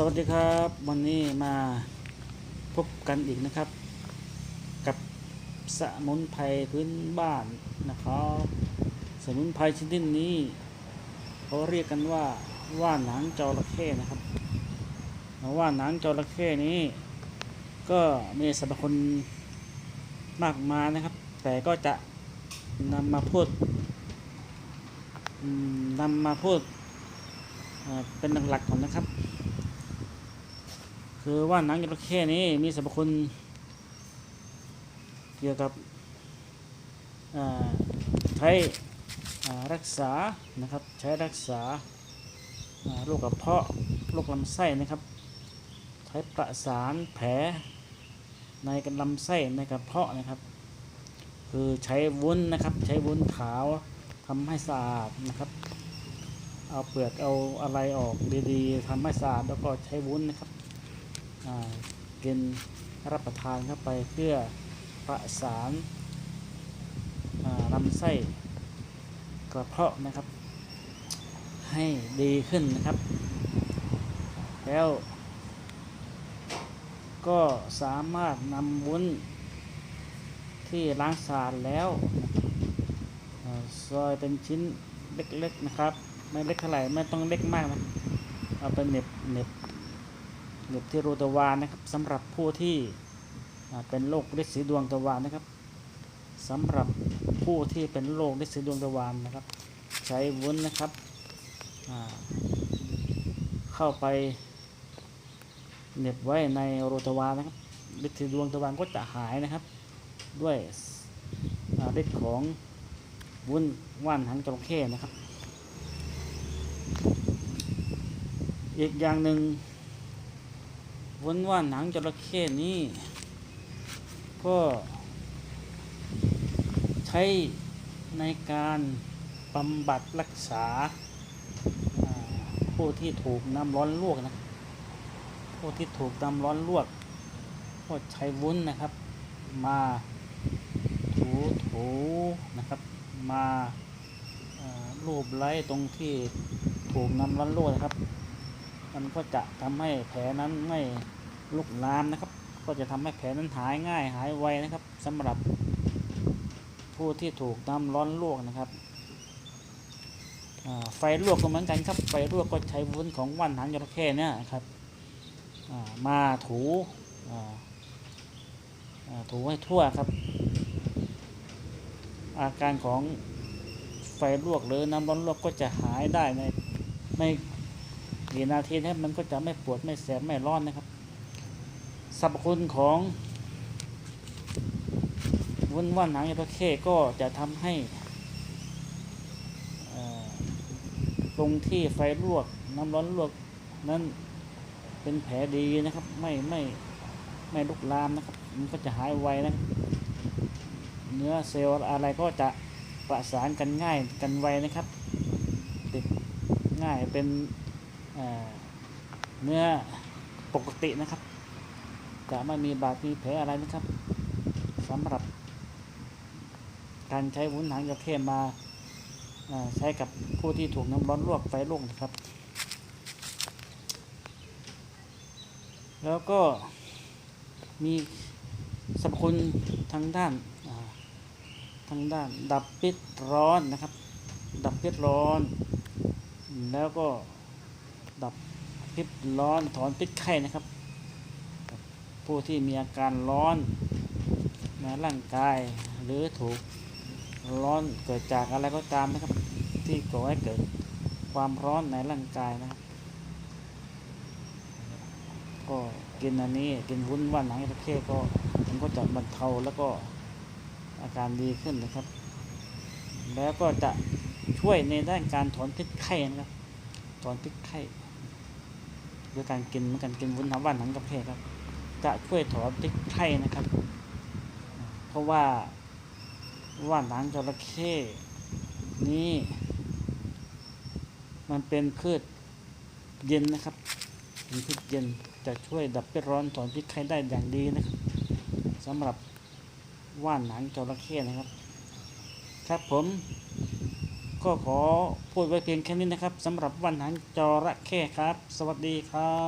สวัสดีครับ วันนี้มาพบกันอีกนะครับ กับสมุนไพรพื้นบ้านนะครับสมุนไพรชนิดนี้เขาเรียกกันว่าว่าหนังจระเข้นะครับว่าหนังจระเข้นี้ ก็มีสรรพคุณมากมายนะครับ แต่ก็จะนำมาพูดนำมาพูดเป็นหลักๆก่อนนะครับ คือว่าหนังจระเข้นี้มีสรรพคุณเกี่ยวกับใช้รักษานะครับใช้รักษาโรคกระเพาะโรคลำไส้นะครับ ใช้ประสานแผลในกระลำไส้ในกระเพาะนะครับ คือใช้วุ้นนะครับ ใช้วุ้นขาวทำให้สะอาดนะครับเอาเปลือกเอาอะไรออกดีๆทำให้สะอาดแล้วก็ใช้วุ้นนะครับ กินรับประทานเข้าไปเพื่อประสานลำไส้กระเพาะนะครับ ให้ดีขึ้นนะครับ แล้วก็สามารถนำวุ้นที่ล้างสะอาดแล้วซอยเป็นชิ้นเล็กๆนะครับ ไม่เล็กเท่าไหร่ไม่ต้องเล็กมากนะเอาไปเน็บเน็บ หน็บที่รูตวานนะครับสำหรับผู้ที่เป็นโรคฤทธิ์สีดวงตะวันนะครับสำหรับผู้ที่เป็นโรคฤทธิ์สีดวงตะวันนะครับ ใช้วุ้นนะครับเข้าไปเหน็บไว้ในโรตวานนะครับฤทธิ์สีดวงตะวันก็จะหายนะครับ ด้วยฤทธิ์ของวุ้นว่านหางจระเข้นะครับ อีกอย่างหนึ่ง วุ้นว่านหางจระเข้นี้ก็ใช้ในการบำบัดรักษาผู้ที่ถูกน้ำร้อนลวกนะผู้ที่ถูกน้ำร้อนลวกก็ใช้วุ้นนะครับ มาถูถูนะครับ มารูปไล้ตรงที่ถูกน้ำร้อนลวกนะครับ มันก็จะทำให้แผลนั้นไม่ลุกลามนะครับ ก็จะทำให้แผลนั้นหายง่ายหายไวนะครับสำหรับผู้ที่ถูกน้ำร้อนลวกนะครับไฟลวกก็เหมือนกันครับ ไฟลวกก็ใช้วุ้นของว่านหางจระเข้เนี่ยครับมาถูถูให้ทั่วครับ อาการของไฟลวกหรือน้ำร้อนลวกก็จะหายได้ในไม่ กี่นาทีนะมันก็จะไม่ปวดไม่แสบไม่ร้อนนะครับสรรพคุณของวุ้นว่านหนังจระเข้ก็จะทำให้ตรงที่ไฟลวกน้ำร้อนลวกนั้นเป็นแผลดีนะครับ ไม่ไม่ไม่ลุกลามนะครับ มันก็จะหายไวนะเนื้อเซลล์อะไรก็จะประสานกันง่ายกันไวนะครับ ติดง่ายเป็น เนื้อปกตินะครับ จะไม่มีบาดมีแผลอะไรนะครับสำหรับ การใช้วุ้นหางจระเข้มาใช้กับผู้ที่ถูกน้ำร้อนลวกไฟลวกนะครับ แล้วก็มีสรรพคุณทางด้านทางด้านดับพิษร้อนนะครับ ดับพิษร้อน แล้วก็ ดับพิษร้อนถอนพิษไข้นะครับ ผู้ที่มีอาการร้อนในร่างกายหรือถูกร้อนเกิดจากอะไรก็ตามนะครับ ที่ก่อให้เกิดความร้อนในร่างกายนะครับก็กินอันนี้กินวุ้นว่านหนังจระเข้ก็มันก็จะบรรเทาแล้วก็อาการดีขึ้นนะครับ แล้วก็จะช่วยในด้านการถอนพิษไข้นะครับ ถอนพิษไข้ ด้วยการกินเหมือนกันกินวุ้นน้ำว่านหนังจระเข้ครับ จะช่วยถอนพิษไข้นะครับ เพราะว่าว่านหนังจระเข้นี้มันเป็นพืชเย็นนะครับเป็นพืชเย็นจะช่วยดับพิษร้อนถอนพิษไข้ได้อย่างดีนะครับสำหรับว่านหนังจระเข้นะครับ ครับผม ก็ขอพูดไว้เพียงแค่นี้นะครับสำหรับวันหนังจระเข้ครับ สวัสดีครับ